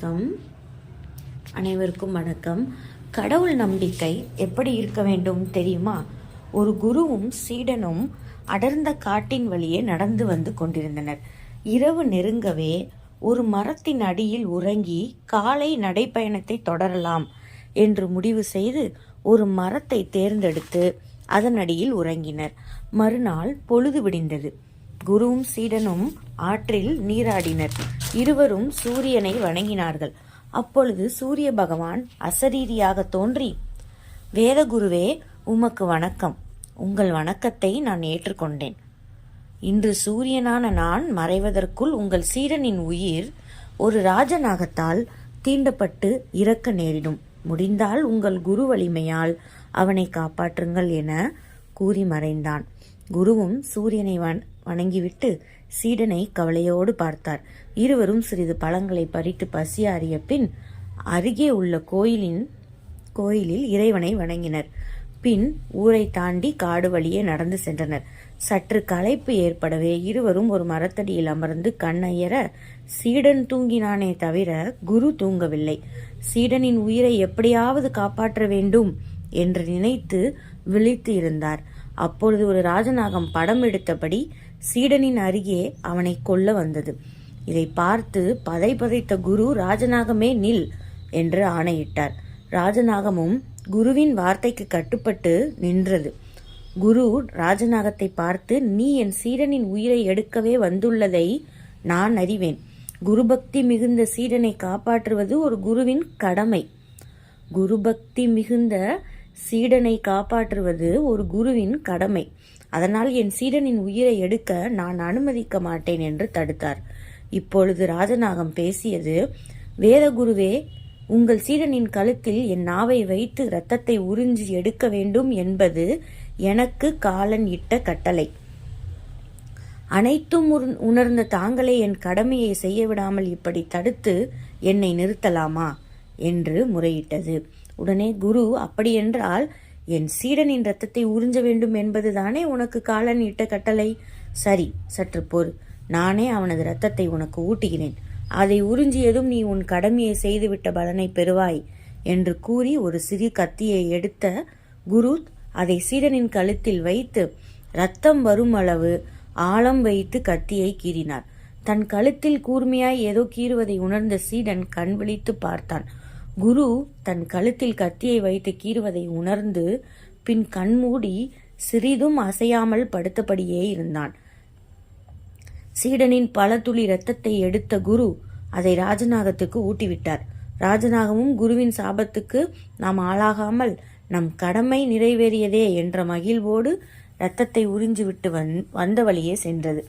வணக்கம். அனைவருக்கும் வணக்கம். கடவுள் நம்பிக்கை எப்படி இருக்க வேண்டும் தெரியுமா? ஒரு குருவும் சீடனும் அடர்ந்த காட்டின் வழியே நடந்து வந்து கொண்டிருந்தனர். இரவு நெருங்கவே ஒரு மரத்தின் அடியில் உறங்கி காலை நடைப்பயணத்தை தொடரலாம் என்று முடிவு செய்து ஒரு மரத்தை தேர்ந்தெடுத்து அதன் அடியில் உறங்கினர். மறுநாள் பொழுது விடிந்தது. குருவும் சீடனும் ஆற்றில் நீராடினர். இருவரும் சூரியனை வணங்கினார்கள். அப்பொழுது சூரிய பகவான் அசரீரியாக தோன்றி வேதகுருவே உமக்கு வணக்கம். உங்கள் வணக்கத்தை நான் ஏற்றுக்கொண்டேன். இன்று சூரியனான நான் மறைவதற்குள் உங்கள் சீரனின் உயிர் ஒரு ராஜநாகத்தால் தீண்டப்பட்டு இறக்க நேரிடும். முடிந்தால் உங்கள் குரு வலிமையால் அவனை காப்பாற்றுங்கள் என கூறி மறைந்தான். குருவும் சூரியனை வண வணங்கிவிட்டு சீடனை கவலையோடு பார்த்தார். இருவரும் சிறிது பழங்களை பறித்து பசியாறிய பின் அருகே உள்ள கோயிலின் கோயிலில் இறைவனை வணங்கினர். பின் ஊரை தாண்டி காடு வழியே நடந்து சென்றனர். சற்று களைப்பு ஏற்படவே இருவரும் ஒரு மரத்தடியில் அமர்ந்து கண்ணையர சீடன் தூங்கினானே தவிர குரு தூங்கவில்லை. சீடனின் உயிரை எப்படியாவது காப்பாற்ற வேண்டும் என்று நினைத்து விழித்து இருந்தார் அப்பொழுது ஒரு ராஜநாகம் படம் எடுத்தபடி சீடனின் அருகே அவனை கொல்ல வந்தது. இதை பார்த்து பதை பதைத்த குரு ராஜநாகமே நில் என்று ஆணையிட்டார். ராஜநாகமும் குருவின் வார்த்தைக்கு கட்டுப்பட்டு நின்றது. குரு ராஜநாகத்தை பார்த்து நீ என் சீடனின் உயிரை எடுக்கவே வந்துள்ளதை நான் அறிவேன். குருபக்தி மிகுந்த சீடனை காப்பாற்றுவது ஒரு குருவின் கடமை. குருபக்தி மிகுந்த சீடனை காப்பாற்றுவது ஒரு குருவின் கடமை. அதனால் என் சீடனின் உயிரை எடுக்க நான் அனுமதிக்க மாட்டேன் என்று தடுத்தார். இப்பொழுது ராஜநாகம் பேசியது வேதகுருவே உங்கள் சீடனின் கழுத்தில் என் நாவை வைத்து இரத்தத்தை உறிஞ்சி எடுக்க வேண்டும் என்பது எனக்கு காலன் இட்ட கட்டளை. அனைத்தும் உணர்ந்த தாங்களே என் கடமையை செய்ய விடாமல் இப்படி தடுத்து என்னை நிறுத்தலாமா? என்று முறையிட்டது. உடனே குரு அப்படியென்றால் என் சீடனின் ரத்தத்தை உறிஞ்ச வேண்டும் என்பதுதானே உனக்கு கால நீட்ட கட்டளை? சரி சற்று பொறு. நானே அவனது ரத்தத்தை உனக்கு ஊட்டுகிறேன். அதை உறிஞ்சியதும் நீ உன் கடமையை செய்துவிட்ட பலனை பெறுவாய் என்று கூறி ஒரு சிறு கத்தியை எடுத்த குரு அதை சீடனின் கழுத்தில் வைத்து ரத்தம் வரும் அளவு ஆழம் வைத்து கத்தியை கீறினார். தன் கழுத்தில் கூர்மையாய் ஏதோ கீறுவதை உணர்ந்த சீடன் கண் விழித்து பார்த்தான். குரு தன் கழுத்தில் கத்தியை வைத்து கீறுவதை உணர்ந்து பின் கண்மூடி சிறிதும் அசையாமல் படுத்தபடியே இருந்தான். சீடனின் பல துளி இரத்தத்தை எடுத்த குரு அதை ராஜநாகத்துக்கு ஊட்டிவிட்டார். ராஜநாகமும் குருவின் சாபத்துக்கு நாம் ஆளாகாமல் நம் கடமை நிறைவேறியதே என்ற மகிழ்வோடு இரத்தத்தை உறிஞ்சிவிட்டு வந் வந்த வழியே சென்றது.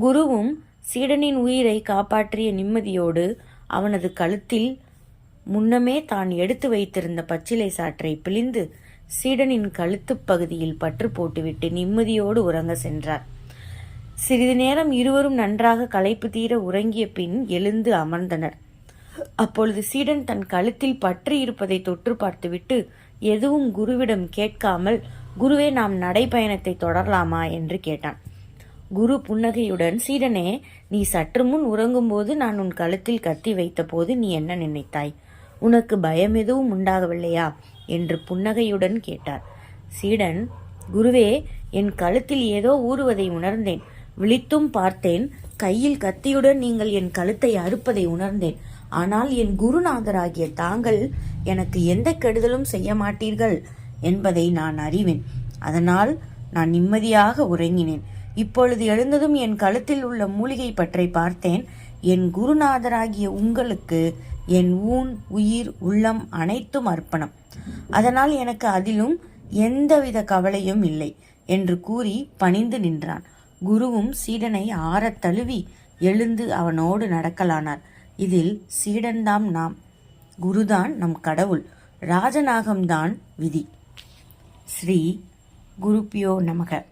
குருவும் சீடனின் உயிரை காப்பாற்றிய நிம்மதியோடு அவனது கழுத்தில் முன்னமே தான் எடுத்து வைத்திருந்த பச்சிலை சாற்றை பிழிந்து சீடனின் கழுத்துப் பகுதியில் பற்று போட்டுவிட்டு நிம்மதியோடு உறங்க சென்றார். சிறிது நேரம் இருவரும் நன்றாக களைப்பு தீர உறங்கிய பின் எழுந்து அமர்ந்தனர். அப்பொழுது சீடன் தன் கழுத்தில் பற்று இருப்பதை தொற்று பார்த்துவிட்டு எதுவும் குருவிடம் கேட்காமல் குருவே நாம் நடைப்பயணத்தை தொடரலாமா? என்று கேட்டான். குரு புன்னகையுடன் சீடனே நீ சற்று முன் உறங்கும்போது நான் உன் கழுத்தில் கத்தி வைத்தபோது நீ என்ன நினைத்தாய்? உனக்கு பயம் எதுவும் உண்டாகவில்லையா? என்று புன்னகையுடன் கேட்டார். சீடன் குருவே என் கழுத்தில் ஏதோ ஊறுவதை உணர்ந்தேன். விழித்தும் பார்த்தேன். கையில் கத்தியுடன் நீங்கள் என் கழுத்தை அறுப்பதை உணர்ந்தேன். ஆனால் என் குருநாதராகிய தாங்கள் எனக்கு எந்த கெடுதலும் செய்ய மாட்டீர்கள் என்பதை நான் அறிவேன். அதனால் நான் நிம்மதியாக உறங்கினேன். இப்பொழுது எழுந்ததும் என் கழுத்தில் உள்ள மூலிகை பற்றை பார்த்தேன். என் குருநாதராகிய உங்களுக்கு என் ஊன் உயிர் உள்ளம் அனைத்தும் அர்ப்பணம். அதனால் எனக்கு அதிலும் எந்தவித கவலையும் இல்லை என்று கூறி பணிந்து நின்றான். குருவும் சீடனை ஆறத் தழுவி எழுந்து அவனோடு நடக்கலானார். இதில் சீடன்தாம் நாம். குருதான் நம் கடவுள். ராஜநாகம்தான் விதி. ஸ்ரீ குருப்பியோ நமக.